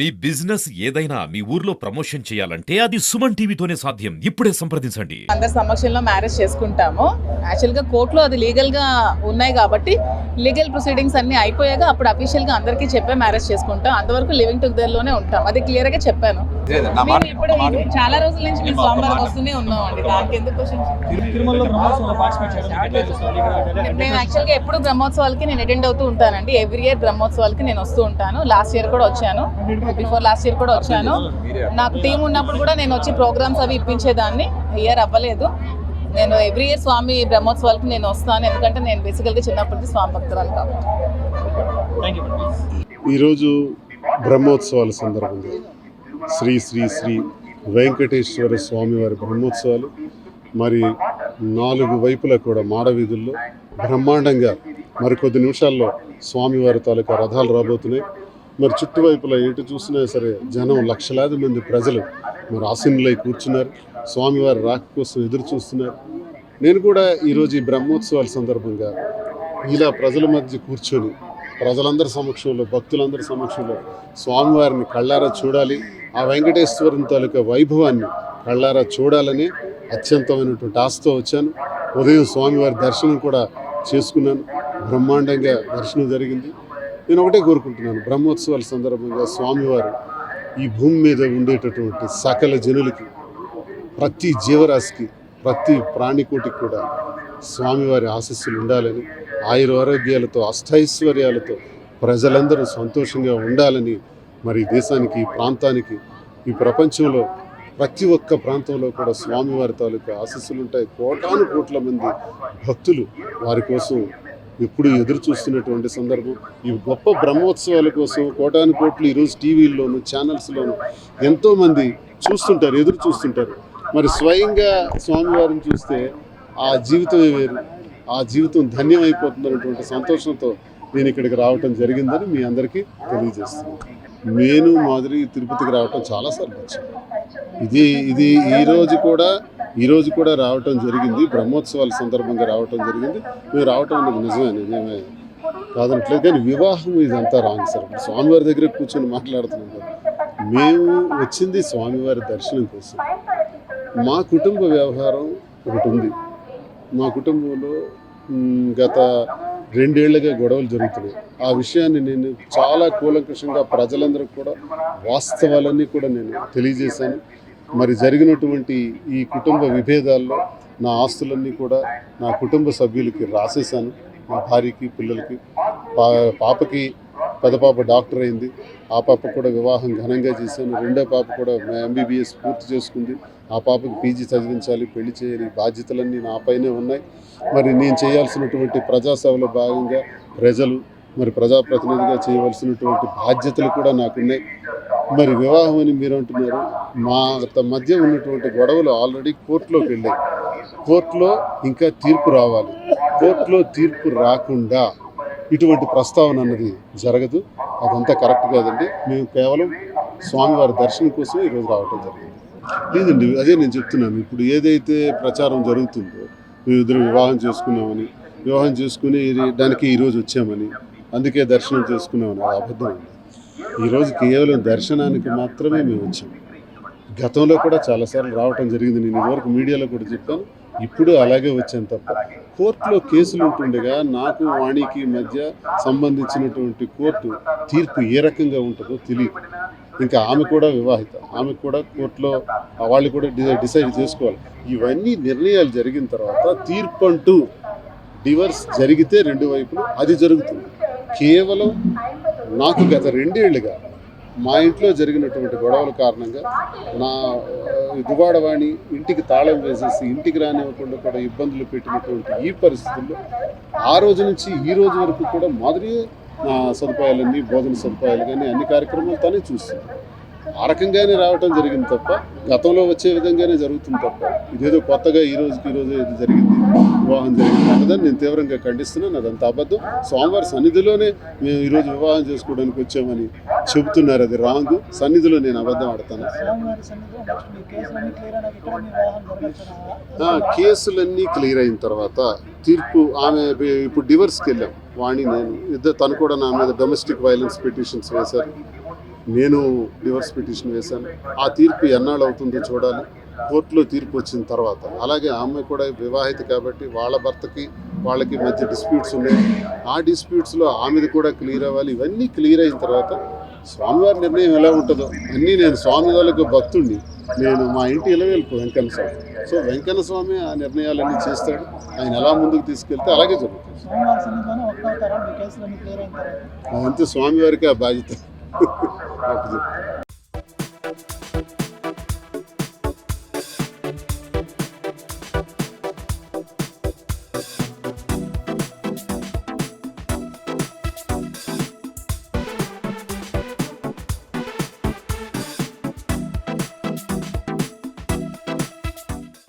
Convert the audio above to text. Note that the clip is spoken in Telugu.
మీ బిజినెస్ ఏదైనా మీ ఊర్లో ప్రమోషన్ చేయాలంటే అది సుమన్ టీవీతోనే సాధ్యం. ఇప్పుడే సంప్రదించండి. అందరి సమక్షంలో మ్యారేజ్ చేసుకుంటాము. యాక్చువల్గా కోర్టులో అది లీగల్గా ఉన్నాయి కాబట్టి లీగల్ ప్రొసీడింగ్స్ అన్ని అయిపోయాక అప్పుడు అఫీషియల్గా అందరికీ చెప్పే మ్యారేజ్ చేసుకుంటాం. అంతవరకు లివింగ్ టుగెదర్లోనే ఉంటాం. అది క్లియర్గా చెప్పాను. ఇప్పుడు చాలా రోజుల నుంచి మేము స్వామివారికి వస్తూనే ఉన్నాం అండి దానికి ఎందుకు క్వశ్చన్ తిరుమలలో బ్రహ్మోత్సవంలో పార్టిసిపేట్ చేయడం నేను యాక్చువల్గా ఎప్పుడు బ్రహ్మోత్సవాలకి నేను అటెండ్ అవుతూ ఉంటానండి. ఎవ్రీ ఇయర్ బ్రహ్మోత్సవాలకి నేను వస్తూ ఉంటాను. లాస్ట్ ఇయర్ కూడా వచ్చాను. బిఫోర్ లాస్ట్ ఇయర్ కూడా వచ్చాను. నాకు టీం ఉన్నప్పుడు కూడా నేను వచ్చి ప్రోగ్రామ్స్ అవి ఇప్పించేదాన్ని. ఇయర్ అవ్వలేదు. నేను ఎవ్రీ ఇయర్ స్వామి బ్రహ్మోత్సవాలకి నేను వస్తాను. ఎందుకంటే నేను బేసికల్గా చిన్నప్పటి నుంచి స్వామి భక్తురాలు కాబట్టి. థ్యాంక్ యూ ఈరోజు బ్రహ్మోత్సవాల సందర్భంగా శ్రీ శ్రీ శ్రీ వెంకటేశ్వర స్వామివారి బ్రహ్మోత్సవాలు మరి నాలుగు వైపులా కూడా మాడవీధుల్లో బ్రహ్మాండంగా మరికొద్ది నిమిషాల్లో స్వామివారి తాలూకా రథాలు రాబోతున్నాయి. మరి చుట్టువైపులా ఎటు చూసినా సరే జనం లక్షలాది మంది ప్రజలు మరి ఆసీనులై కూర్చున్నారు. స్వామివారి రాక కోసం ఎదురు చూస్తున్నారు. నేను కూడా ఈరోజు ఈ బ్రహ్మోత్సవాల సందర్భంగా ఇలా ప్రజల మధ్య కూర్చొని ప్రజలందరి సమక్షంలో భక్తులందరి సమక్షంలో స్వామివారిని కళ్ళారా చూడాలి. ఆ వెంకటేశ్వరం తాలూకా వైభవాన్ని కళ్ళారా చూడాలని అత్యంతమైనటువంటి ఆశతో వచ్చాను. ఉదయం స్వామివారి దర్శనం కూడా చేసుకున్నాను. బ్రహ్మాండంగా దర్శనం జరిగింది. నేను ఒకటే కోరుకుంటున్నాను. బ్రహ్మోత్సవాల సందర్భంగా స్వామివారు ఈ భూమి మీద ఉండేటటువంటి సకల జనులకి ప్రతి జీవరాశికి ప్రతి ప్రాణికోటికి కూడా స్వామివారి ఆశస్సులు ఉండాలని ఆయుర ఆరోగ్యాలతో అష్టైశ్వర్యాలతో ప్రజలందరూ సంతోషంగా ఉండాలని మరి దేశానికి ఈ ప్రాంతానికి ఈ ప్రపంచంలో ప్రతి ఒక్క ప్రాంతంలో కూడా స్వామివారి తాలూకా ఆశస్సులు ఉంటాయి. కోటాను కోట్ల మంది భక్తులు వారి కోసం ఎప్పుడు ఎదురు చూస్తున్నటువంటి సందర్భం. ఈ గొప్ప బ్రహ్మోత్సవాల కోసం కోటాను కోట్లు ఈరోజు టీవీల్లోను ఛానల్స్లోను ఎంతోమంది చూస్తుంటారు ఎదురు చూస్తుంటారు. మరి స్వయంగా స్వామివారిని చూస్తే ఆ జీవితమే వేరు. ఆ జీవితం ధన్యమైపోతుందన్నటువంటి సంతోషంతో నేను ఇక్కడికి రావటం జరిగిందని మీ అందరికీ తెలియజేస్తున్నాను. నేను మాదిరి తిరుపతికి రావటం చాలాసార్లు వచ్చింది. ఇది ఇది ఈరోజు కూడా ఈరోజు కూడా రావటం జరిగింది. బ్రహ్మోత్సవాల సందర్భంగా రావటం జరిగింది. మేము రావటం అనేది నిజమే నిజమే. కాదనట్లేదు కానీ వివాహం ఇదంతా రాంగ్ సార్. ఇప్పుడు స్వామివారి దగ్గర కూర్చొని మాట్లాడుతున్నాం కదా. మేము వచ్చింది స్వామివారి దర్శనం కోసం. మా కుటుంబ వ్యవహారం ఒకటి ఉంది. మా కుటుంబంలో గత రెండేళ్ళుగా గొడవలు జరుగుతున్నాయి. ఆ విషయాన్ని నేను చాలా కూలంకషంగా ప్రజలందరికీ కూడా వాస్తవాలన్నీ కూడా నేను తెలియజేశాను. మరి జరిగినటువంటి ఈ కుటుంబ విభేదాల్లో నా ఆస్తులన్నీ కూడా నా కుటుంబ సభ్యులకి రాసేశాను. మా భార్యకి పిల్లలకి పా పాపకి పెద్ద పాప డాక్టర్ అయింది. ఆ పాప కూడా వివాహం ఘనంగా చేశాను. రెండో పాప కూడా ఎంబీబీఎస్ పూర్తి చేసుకుంది. ఆ పాపకి పీజీ చదివించాలి పెళ్ళి చేయాలి బాధ్యతలన్నీ నాపైనే ఉన్నాయి. మరి నేను చేయాల్సినటువంటి ప్రజాసేవలో భాగంగా ప్రజలు మరి ప్రజాప్రతినిధిగా చేయవలసినటువంటి బాధ్యతలు కూడా నాకున్నాయి. మరి వివాహం అని మీరు అంటున్నారు మా మధ్య ఉన్నటువంటి గొడవలు ఆల్రెడీ కోర్టులోకి వెళ్ళాయి. కోర్టులో ఇంకా తీర్పు రావాలి. కోర్టులో తీర్పు రాకుండా ఇటువంటి ప్రస్తావన అన్నది జరగదు. అదంతా కరెక్ట్ కాదండి. మేము కేవలం స్వామివారి దర్శనం కోసం ఈరోజు రావటం జరిగింది. లేదండి అదే నేను చెప్తున్నాను. ఇప్పుడు ఏదైతే ప్రచారం జరుగుతుందో మేము ఇద్దరు వివాహం చేసుకున్నామని వివాహం చేసుకుని దానికి ఈరోజు వచ్చామని అందుకే దర్శనం చేసుకున్నామని అబద్ధం అండి ఈరోజు కేవలం దర్శనానికి మాత్రమే మేము వచ్చాం. గతంలో కూడా చాలాసార్లు రావటం జరిగింది. నేను ఇదివరకు మీడియాలో కూడా చెప్పాను. ఇప్పుడు అలాగే వచ్చాను తప్ప కోర్టులో కేసులు ఉంటుండగా నాకు వాణికి మధ్య సంబంధించినటువంటి కోర్టు తీర్పు ఏ రకంగా ఉంటుందో తెలియదు. ఇంకా ఆమె కూడా వివాహిత. ఆమె కూడా కోర్టులో వాళ్ళు కూడా డి- డిసైడ్ చేసుకోవాలి. ఇవన్నీ నిర్ణయాలు జరిగిన తర్వాత తీర్పు అంటూ డివర్స్ జరిగితే రెండు వైపులు అది జరుగుతుంది. కేవలం నాకు గత రెండేళ్ళుగా మా ఇంట్లో జరిగినటువంటి గొడవల కారణంగా నా దువాడవాణి ఇంటికి తాళం వేసేసి ఇంటికి రానివ్వకుండా కూడా ఇబ్బందులు పెట్టినటువంటి ఈ పరిస్థితుల్లో ఆ రోజు నుంచి ఈ రోజు వరకు కూడా మాదిరి సదుపాయాలన్నీ భోజన సదుపాయాలు కానీ అన్ని కార్యక్రమాలు తనే చూస్తుంది ఆ రకంగానే రావటం జరిగింది తప్ప గతంలో వచ్చే విధంగానే జరుగుతుంది తప్ప ఇదేదో కొత్తగా ఈ రోజుకి ఈ రోజు ఇది జరిగింది వివాహం జరిగింది అన్నదని నేను తీవ్రంగా ఖండిస్తున్నాను. అదంతా అబద్ధం. స్వామివారి సన్నిధిలోనే మేము ఈరోజు వివాహం చేసుకోవడానికి వచ్చామని చెబుతున్నారు. అది రాంగ్. సన్నిధిలో నేను అబద్ధం ఆడతాను. కేసులన్నీ క్లియర్ అయిన తర్వాత తీర్పు ఆమె ఇప్పుడు డివర్స్కి వెళ్ళాం. వాణి నేను. ఇద్దరు తను కూడా నా మీద డొమెస్టిక్ వైలెన్స్ పిటిషన్స్ వేశారు. నేను డివర్స్ పిటిషన్ వేశాను. ఆ తీర్పు ఎన్నాళ్ళు అవుతుందో చూడాలి. కోర్టులో తీర్పు వచ్చిన తర్వాత. అలాగే ఆమె కూడా వివాహిత కాబట్టి వాళ్ళ భర్తకి వాళ్ళకి మధ్య డిస్ప్యూట్స్ ఉన్నాయి. ఆ డిస్ప్యూట్స్లో ఆమెది కూడా క్లియర్ అవ్వాలి. ఇవన్నీ క్లియర్ అయిన తర్వాత స్వామివారి నిర్ణయం ఎలా ఉంటుందో అన్నీ నేను స్వామి వాళ్ళకి భక్తుడిని నేను మా ఇంటి ఇలవేల్పు వెంకన్న స్వామి. సో వెంకన్న స్వామి ఆ నిర్ణయాలన్నీ చేస్తాడు. ఆయన ఎలా ముందుకు తీసుకెళ్తే అలాగే జరుగుతుంది. అదంతా స్వామివారికి ఆ బాధ్యత. నాకు చెప్పు.